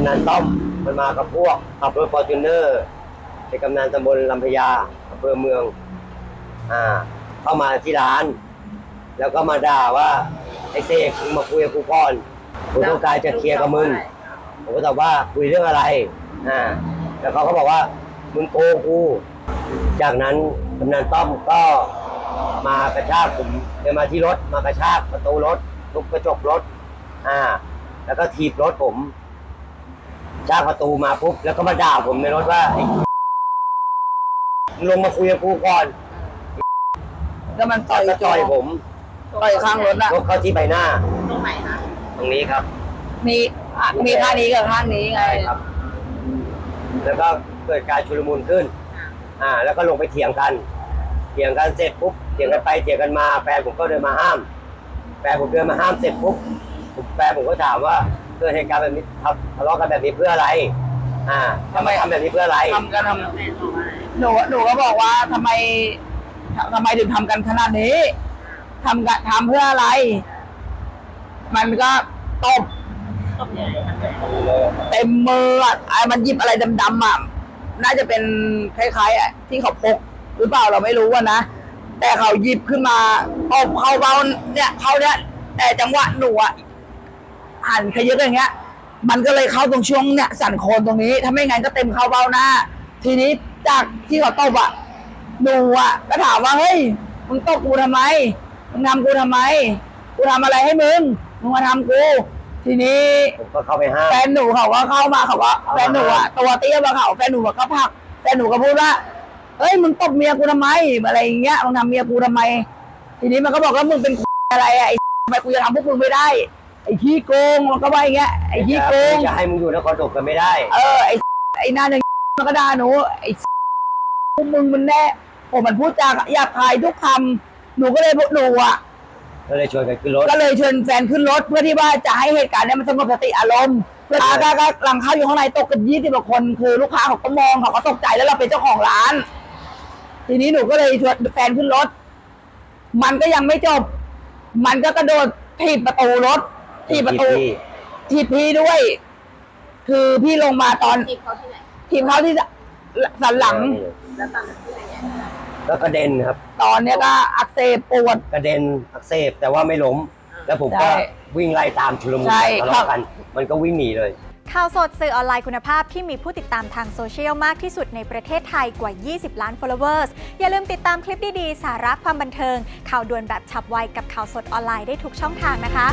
กำนันต้อมมันมากับพวกขับรถฟอร์จูเนอร์เป็นกำนันตำบลลำพญาอำเภอเมืองอ่าเข้ามาที่ร้าน แล้วก็มาด่าว่าไอ้เสกมึงมาคุยกับกูก่อนกูต้องการจะเคลียร์กับมึงผมก็ตอบว่าคุยเรื่องอะไรอ่าแล้วเขาก็บอกว่ามึงโกงกูจากนั้นกำนันต้อมก็มากระชากผมเดินมาที่รถ มากระชากประตูรถทุบกระจกรถ อ่า แล้วก็ถีบรถผม ชากประตูมาปุ๊บแล้วก็มาด่าผมในรถว่าไอ้มึงลงมาคุยกับกูก่อนแล้วมันต่อยก็ต่อยผมต่อยข้างรถอะรถเข้าที่ใบหน้า ตรงไหนคะตรงนี้ครับ มีอะมีท่านี้กับท่านี้ไงใช่ครับ แล้วก็เกิดการชุลมุนขึ้น อ่า แล้วก็ลงไปเถียงกันเถียงกันเสร็จปุ๊บเถียงกันไปเถียงกันมาแฟนผมก็เดินมาห้ามแฟนผมเดินมาห้ามเสร็จปุ๊บผมแฟนผมก็ถามว่า เกิดเหตุการณ์แบบนี้ทะทะเลาะกันแบบนี้เพื่ออะไร อ่าทำไมทำแบบนี้เพื่ออะไร ทำกันทแฟนบอกว่าอะไรำหนูหนูก็บอกว่าทำไมทำไมถึงทำกันขนาดนี้ทำกันทำเพื่ออะไร มันก็ตบตบยังไงทำไงเต็มมืออะไอ้มันหยิบอะไรดำๆอะน่าจะเป็นคล้ายๆอะที่เขาพกหรือเปล่าเราไม่รู้อะนะแต่เขาหยิบขึ้นมาตบเข้าเบ้าเนี่ยเข้าเนี่ยแต่จังหวะหนูอะ หันขยึกอย่างเงี้ย มันก็เลยเข้าตรงช่วงเนี่ยสันโคนตรงนี้ ถ้าไม่งั้นก็เต็มเข้าเบ้าหน้า ทีนี้จากที่เขาตบอะหนูอะ ก็ถามว่าเฮ้ยมึงตบกูทำไมมึงทำกูทำไม กูทำอะไรให้มึงมึงมาทำกู ทีนี้ผมก็เข้าไปห้ามแฟนหนูเขาก็เข้ามาเขาว่าเอามาแฟนหนูอะตัวเตี้ยมาเขาแฟนหนูก็ผลักแฟนหนูก็พูดว่าเอ้ยมึงตบเมียกูทำไมอะไรอย่างเงี้ยมึงทำเมียกูทำไม ทีนี้มันก็บอกว่ามึงเป็นอะไรอะไอ้ทำไมกูจะทำพวกมึงไม่ได้ ไอ้ขี้โกงมันก็ว่าอย่างเงี้ยไอ้ขี้โกง จะให้มึงอยู่นครปฐมกันไม่ได้ เออไอ้ไอ้หน้าอย่างมันก็ด่าหนูไอ้พวกมึงมันแน่ผมมันพูดจาหยาบคายทุกคำหนูก็เลยบอกหนูอะก็เลยชวนกันขึ้นรถ ก็เลยเชิญแฟนขึ้นรถเพื่อที่ว่าจะให้เหตุการณ์เนี้ยมันสงบสติอารมณ์ลูกค้าก็ก็กำลังเข้าอยู่ข้างในตกกันยี่สิบกว่าคน คือลูกค้าเขาก็มองเขาก็ตกใจแล้วเราเป็นเจ้าของร้าน ทีนี้หนูก็เลยชวนแฟนขึ้นรถ มันก็ยังไม่จบ มันก็กระโดดถีบประตูรถ ถีบประตูพี่ถีบพี่ด้วย คือพี่ลงมาตอนจีบเขาที่ไหนถีบเขาที่สันหลัง แล้วตอนนั้นที่ไหนเนี่ยแล้วกระเด็นครับ ตอนเนี้ยก็อักเสบปวด กระเด็นอักเสบแต่ว่าไม่ล้ม แล้วผมก็ใช่วิ่งไล่ตามชุลมุนใช่ทะเลาะกัน มันก็วิ่งหนีเลย ข่าวสดสื่อออนไลน์คุณภาพที่มีผู้ติดตามทางโซเชียลมากที่สุดในประเทศไทยกว่า 20 ล้าน followers อย่าลืมติดตามคลิปดี ๆ สาระความบันเทิง ข่าวด่วนแบบฉับไวกับข่าวสดออนไลน์ได้ทุกช่องทางนะคะ